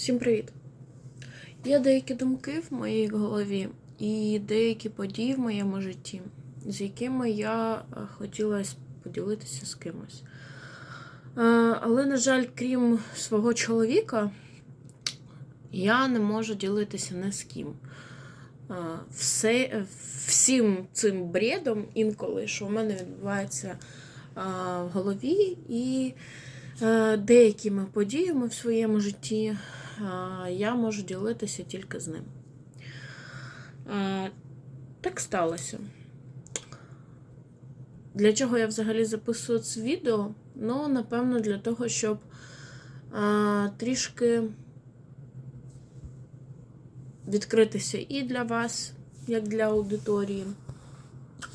Всім привіт! Є деякі думки в моїй голові і деякі події в моєму житті, з якими я е, хотіла поділитися з кимось. Е, Але, на жаль, крім свого чоловіка, я не можу ділитися ні з ким. Е, Все, всім цим бредом інколи, що в мене відбувається в голові, і деякими подіями в своєму житті я можу ділитися тільки з ним. Так сталося. Для чого я взагалі записую це відео? Ну, напевно, для того, щоб е, трішки відкритися і для вас, як для аудиторії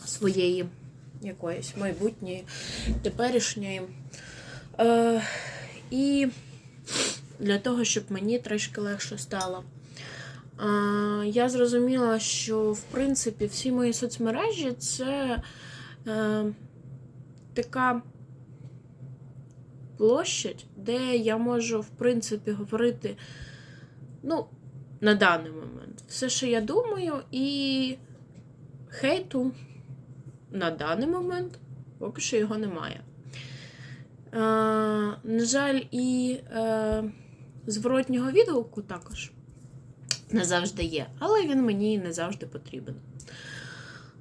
своєї якоїсь майбутньої, теперішньої. Е, і для того, щоб мені трошки легше стало. Я зрозуміла, що в принципі всі мої соцмережі це е, така площадь, де я можу, в принципі, говорити, ну, на даний момент, все, що я думаю, і хейту на даний момент поки що його немає. Е, на жаль, і е, зворотнього відгуку також не завжди є, але він мені не завжди потрібен.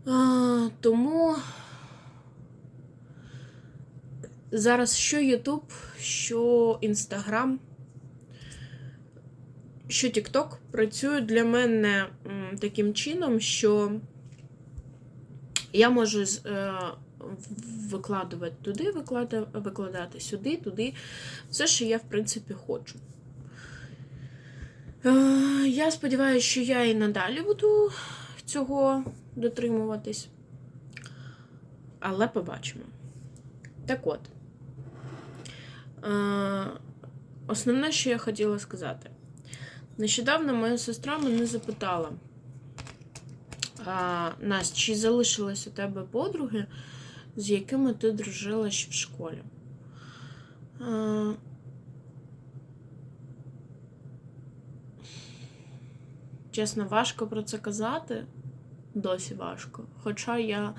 Е, тому зараз що YouTube, що Instagram, що TikTok працюють для мене таким чином, що я можу е, викладувати туди, виклада- викладати сюди, туди. Все, що я, в принципі, хочу. Е, Я сподіваюся, що я і надалі буду цього дотримуватись. Але побачимо. Так от. Е, Основне, що я хотіла сказати. Нещодавно моя сестра мене запитала. А, Настя, чи залишились у тебе подруги, з якими ти дружила ще в школі? Чесно, важко про це казати, досі важко. Хоча я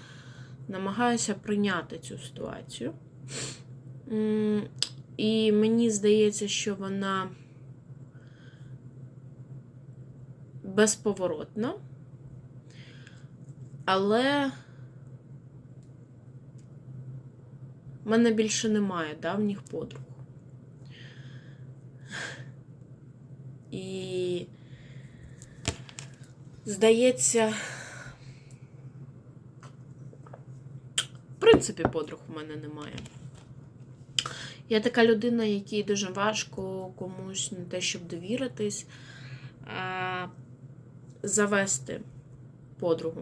намагаюся прийняти цю ситуацію. І мені здається, що вона безповоротна. Але в мене більше немає давніх подруг. І здається, в принципі, подруг у мене немає. Я така людина, якій дуже важко комусь не те, щоб довіритись, а завести подругу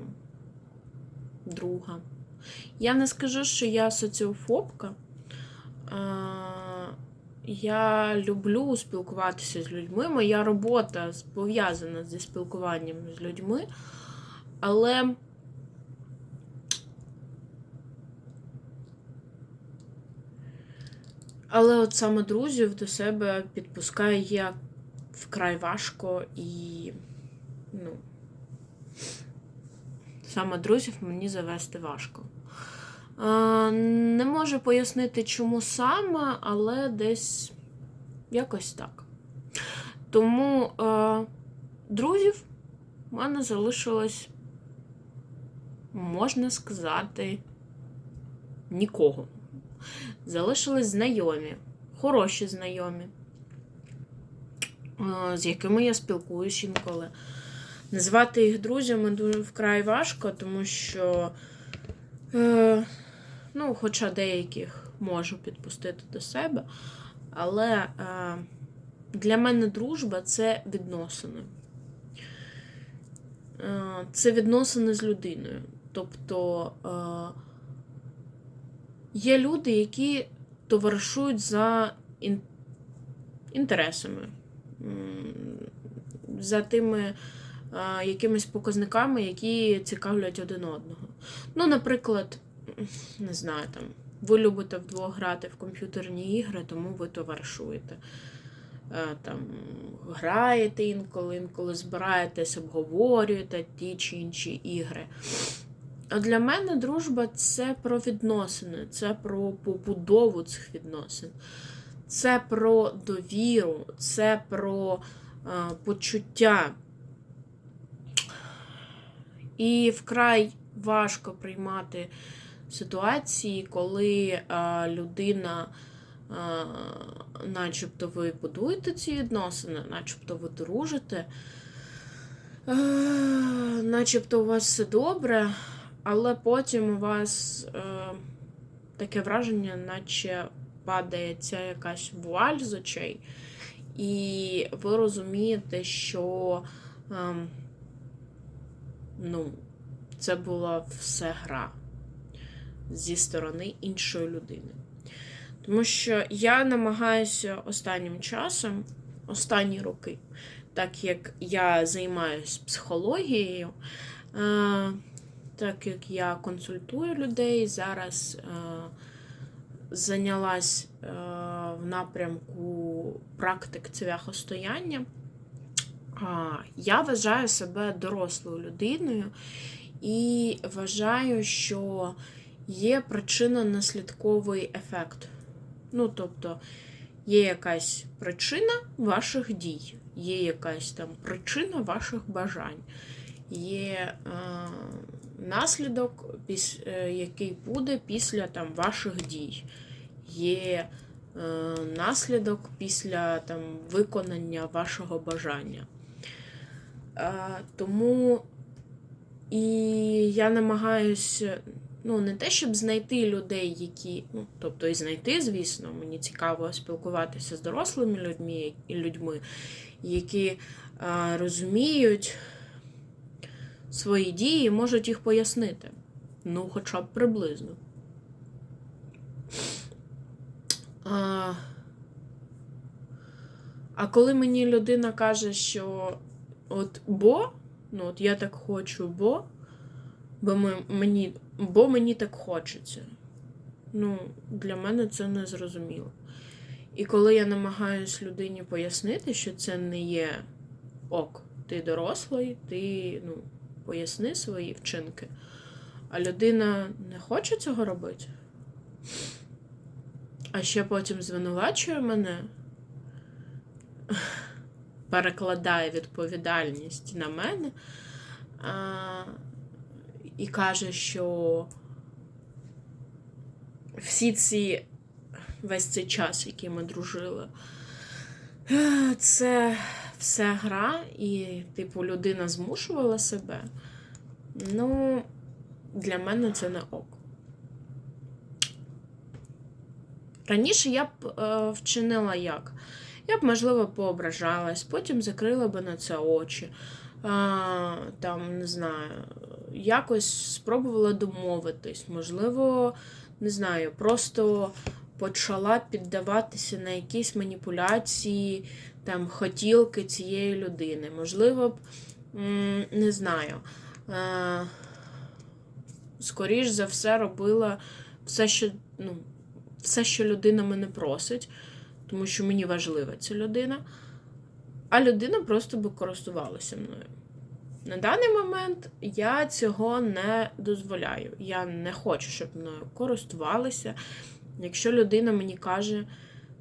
друга. Я не скажу, що я соціофобка. Я люблю спілкуватися з людьми. Моя робота пов'язана зі спілкуванням з людьми. Але Але от саме друзів до себе підпускаю я вкрай важко і, ну, саме друзів мені завести важко. Е, Не можу пояснити, чому саме, але десь якось так. Тому е, друзів в мене залишилось, можна сказати, нікого. Залишились знайомі, хороші знайомі, е, з якими я спілкуюсь інколи. Назвати їх друзями дуже вкрай важко, тому що, е, ну, хоча деяких можу підпустити до себе, але е, для мене дружба це відносини. Е, це відносини з людиною. Тобто е, є люди, які товаришують за інтересами, за тими якимись показниками, які цікавлять один одного. Ну, наприклад, не знаю, там, ви любите вдвох грати в комп'ютерні ігри, тому ви товаришуєте. е, там граєте інколи, інколи збираєтесь, обговорюєте ті чи інші ігри. А для мене дружба це про відносини, це про побудову цих відносин, це про довіру, це про е, почуття. І вкрай важко приймати ситуації, коли е, людина, е, начебто ви будуєте ці відносини, начебто ви дружите, е, начебто у вас все добре, але потім у вас е, таке враження, наче падає ця якась вуаль з очей, і ви розумієте, що е, ну, це була все гра зі сторони іншої людини. Тому що я намагаюся останнім часом, останні роки, так як я займаюся психологією, е, так як я консультую людей, зараз е, зайнялась е, в напрямку практик цвяхостояння, я вважаю себе дорослою людиною і вважаю, що є причинно-наслідковий ефект. Ну, тобто, є якась причина ваших дій, є якась там причина ваших бажань, є е, наслідок, е, який буде після там, ваших дій. Є е, наслідок після там, виконання вашого бажання. Тому і я намагаюся, ну, не те, щоб знайти людей, які, ну, тобто і знайти, звісно, мені цікаво спілкуватися з дорослими людьми, людьми які е, розуміють свої дії і можуть їх пояснити. Ну, хоча б приблизно. А, а коли мені людина каже, що от бо, ну от я так хочу, бо, бо мені, бо мені так хочеться. Ну, для мене це не зрозуміло. І коли я намагаюсь людині пояснити, що це не є ок, ти дорослий, ти ну, поясни свої вчинки, а людина не хоче цього робити, а ще потім звинувачує мене, перекладає відповідальність на мене а, і каже, що всі ці весь цей час, який ми дружили. Це все гра, і, типу, людина змушувала себе. Ну, для мене це не ок. Раніше я б е, вчинила як? Я б, можливо, поображалась, потім закрила би на це очі. А, там, не знаю, якось спробувала домовитись, можливо, не знаю, просто почала піддаватися на якісь маніпуляції, там, хотілки цієї людини. Можливо б, не знаю, скоріш за все, робила все, що, ну, все, що людина мене просить, тому що мені важлива ця людина. А людина просто би користувалася мною. На даний момент я цього не дозволяю. Я не хочу, щоб мною користувалися. Якщо людина мені каже,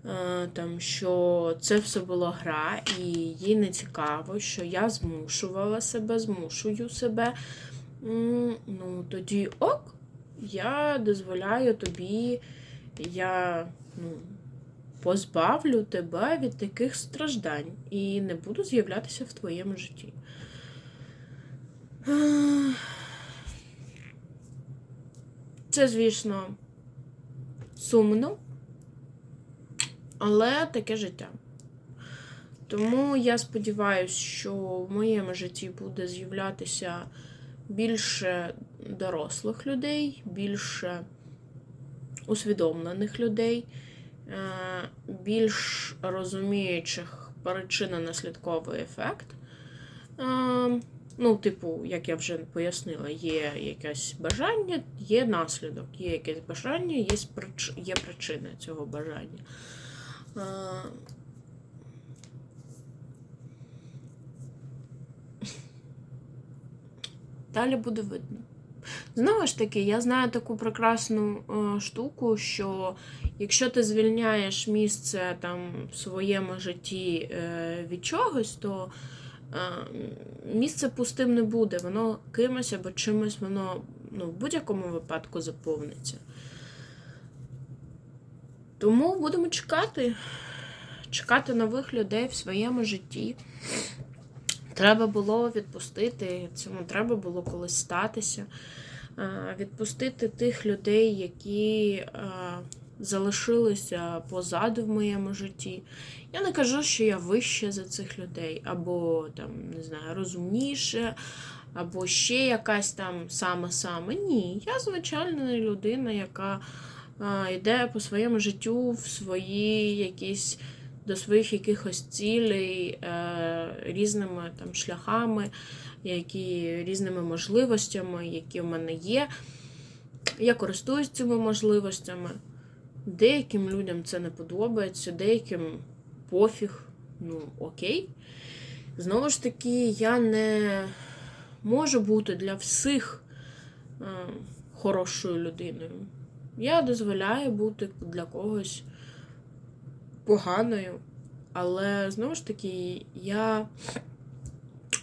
е, там, що це все була гра, і їй не цікаво, що я змушувала себе, змушую себе, ну, тоді ок, я дозволяю тобі, я ну, позбавлю тебе від таких страждань і не буду з'являтися в твоєму житті. Це, звісно, сумно, але таке життя. Тому я сподіваюся, що в моєму житті буде з'являтися більше дорослих людей, більше усвідомлених людей, Е, більш розуміючих причинно наслідковий ефект. Е, ну, типу, як я вже пояснила, є якесь бажання, є наслідок, є якесь бажання, є прич... є причина цього бажання. Е, далі буде видно. Знову ж таки, я знаю таку прекрасну е, штуку, що якщо ти звільняєш місце там в своєму житті е, від чогось, то е, місце пустим не буде. Воно кимось або чимось воно ну, в будь-якому випадку заповниться. Тому будемо чекати, чекати нових людей в своєму житті. Треба було відпустити, цьому треба було колись статися. Відпустити тих людей, які залишилися позаду в моєму житті. Я не кажу, що я вище за цих людей, або там, не знаю, розумніше, або ще якась там саме-саме. Ні, я звичайна людина, яка йде по своєму життю в свої якісь до своїх якихось цілей е, різними там шляхами, які різними можливостями, які в мене є. Я користуюсь цими можливостями. Деяким людям це не подобається, деяким пофіг, ну окей. Знову ж таки, я не можу бути для всіх е, хорошою людиною. Я дозволяю бути для когось поганою. Але знову ж таки, я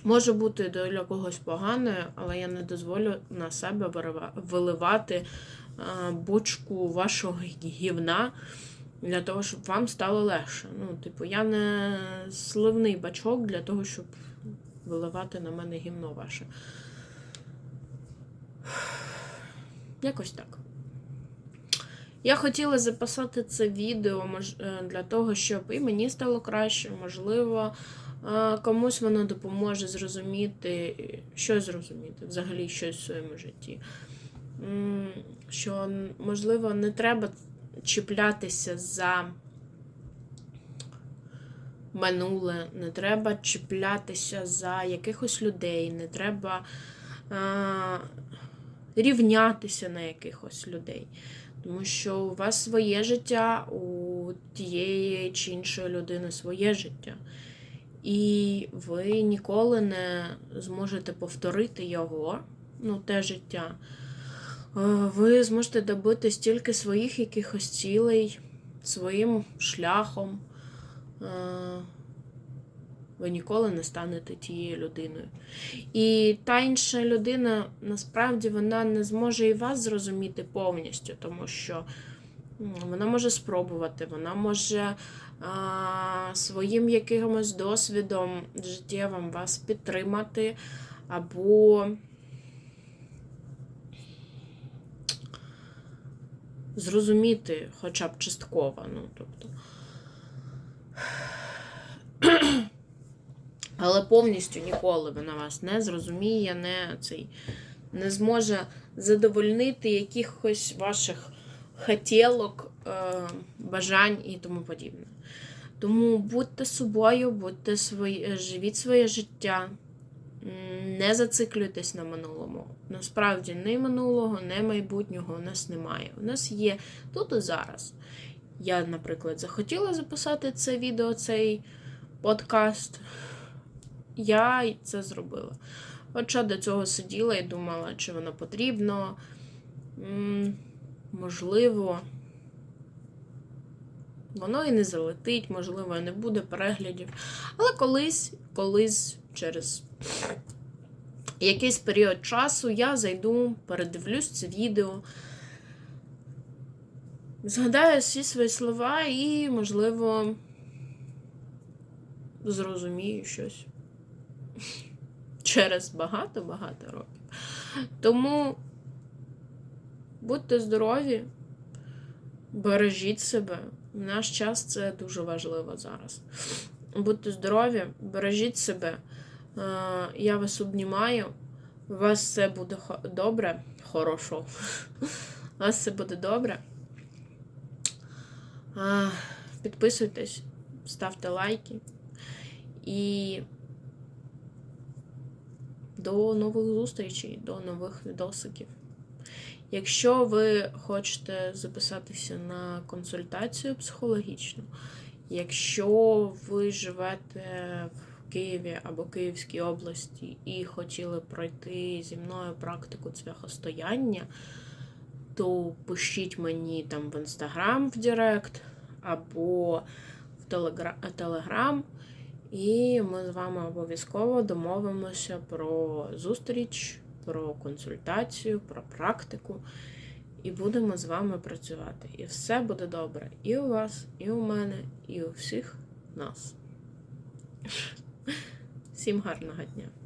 можу бути для когось поганою, але я не дозволю на себе виливати бочку вашого гівна для того, щоб вам стало легше. Ну, типу, я не сливний бачок для того, щоб виливати на мене гівно ваше. Якось так. Я хотіла записати це відео е, для того, щоб і мені стало краще, можливо, е, комусь воно допоможе зрозуміти, що зрозуміти, взагалі щось в своєму житті. Що, можливо, не треба чіплятися за минуле, не треба чіплятися за якихось людей, не треба е, рівнятися на якихось людей. Тому що у вас своє життя, у тієї чи іншої людини своє життя. І ви ніколи не зможете повторити його, ну, те життя. Е, Ви зможете добити стільки своїх якихось цілей, своїм шляхом. Ви ніколи не станете тією людиною. І та інша людина насправді вона не зможе і вас зрозуміти повністю, тому що вона може спробувати, вона може а, своїм якимось досвідом життєвим вас підтримати, або зрозуміти хоча б частково. Ну, тобто. Але повністю ніколи вона вас не зрозуміє, не цей не зможе задовольнити якихось ваших хотілок, е, бажань і тому подібне. Тому будьте собою, будьте свої, живіть своє життя, не зациклюйтесь на минулому. Насправді, ні минулого, ні майбутнього у нас немає. У нас є тут і зараз. Я, наприклад, захотіла записати це відео, цей подкаст. Я це зробила. Хоча до цього сиділа і думала, чи воно потрібно. Можливо, воно і не залетить, можливо, і не буде переглядів. Але колись, колись, через якийсь період часу я зайду, передивлюсь це відео, згадаю всі свої слова і, можливо, зрозумію щось через багато-багато років. Тому будьте здорові, бережіть себе. В наш час це дуже важливо зараз. Будьте здорові, бережіть себе. Е, Я вас обнімаю. У вас все буде добре, хорошо. У вас все буде добре. Е, Підписуйтесь, ставте лайки. І до нових зустрічей, до нових відосиків. Якщо ви хочете записатися на консультацію психологічну, якщо ви живете в Києві або Київській області і хотіли пройти зі мною практику цвяхостояння, то пишіть мені там в інстаграм в Директ або в Телегра- Телеграм, і ми з вами обов'язково домовимося про зустріч, про консультацію, про практику. І будемо з вами працювати. І все буде добре. І у вас, і у мене, і у всіх нас. Всім гарного дня!